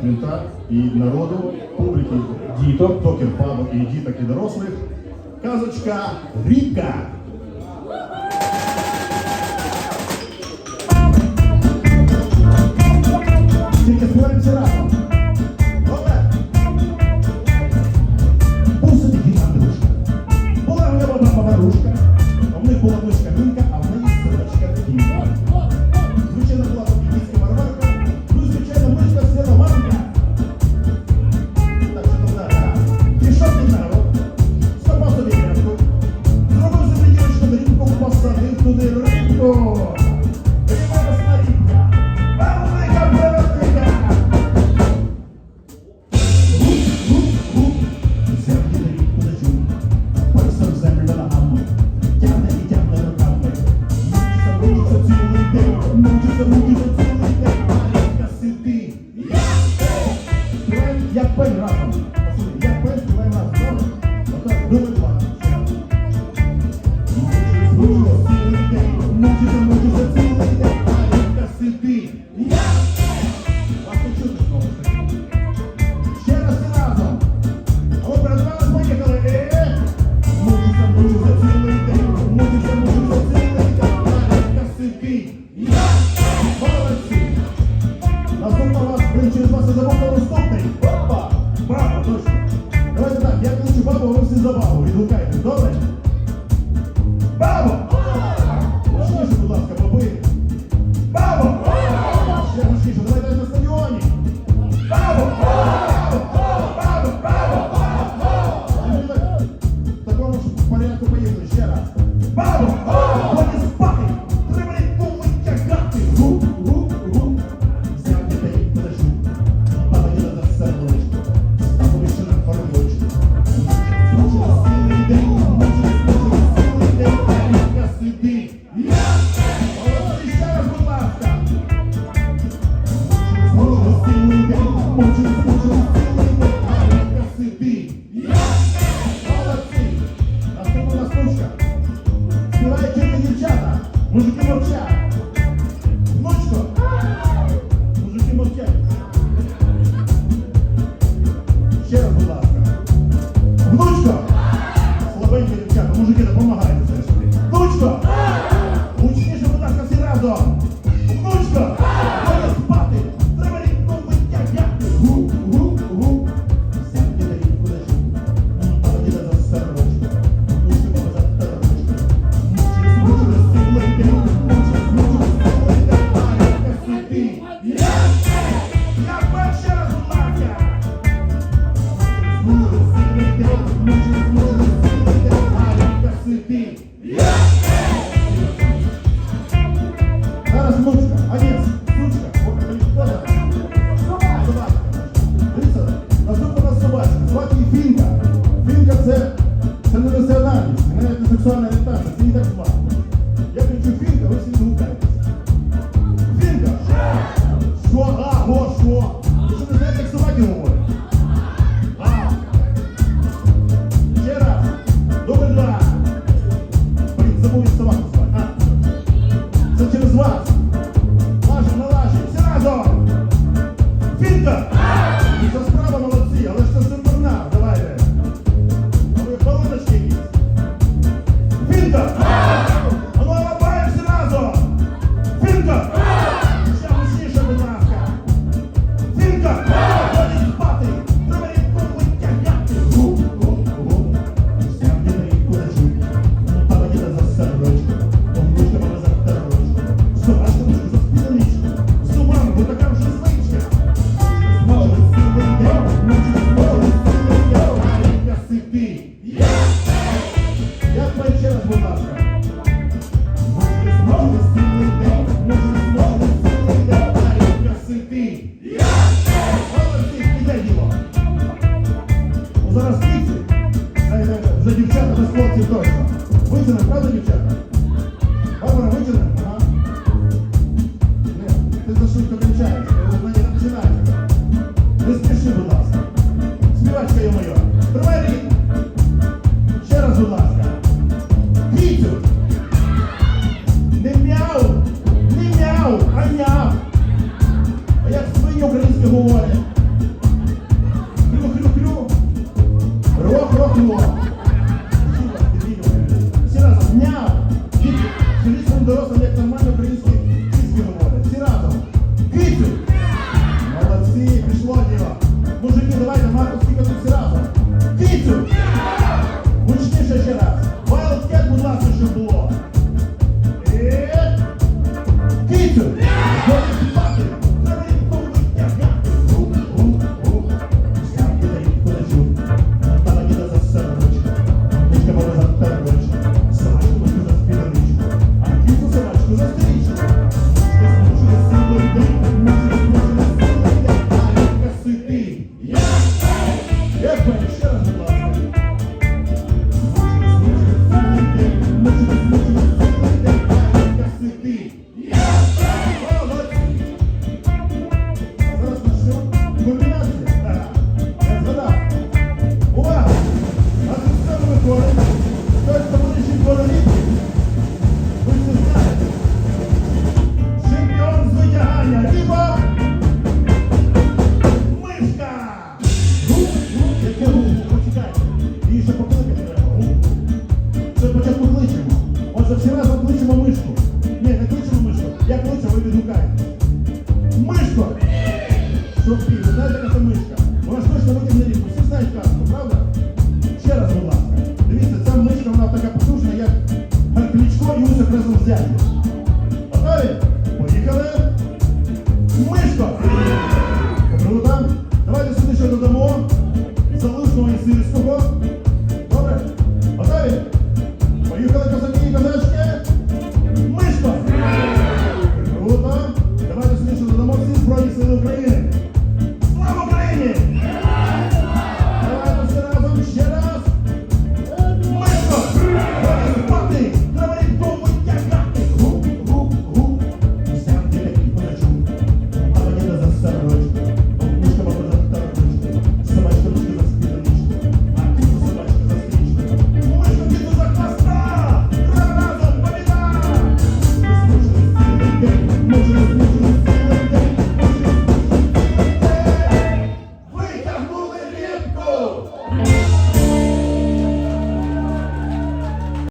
квінта і народу, публіки, діток, токер Пабок і діток і дорослих. Казочка Рібка. Not a policy. Música mundial. Це не національність, не навіть не сексуальна орієнтація, це не так важко. Я кричу фінка, ви всі не гукаєтесь. Фінка! Що? море. Хрю-хрю-хрю. Рох-рох-рох. ви відгукаєте. Мишко! Що ви знаєте, яка це мишка? Вона ж точно років не різко. Всі знають казку, правда? Ще раз, будь ласка. Дивіться, ця мишка, вона така потужна, як Гарклічко і усе кресло взяти. Готові? Поїхали. Мишко! Поприводам. Давайте сюди ще додамо. Залужного і сирського.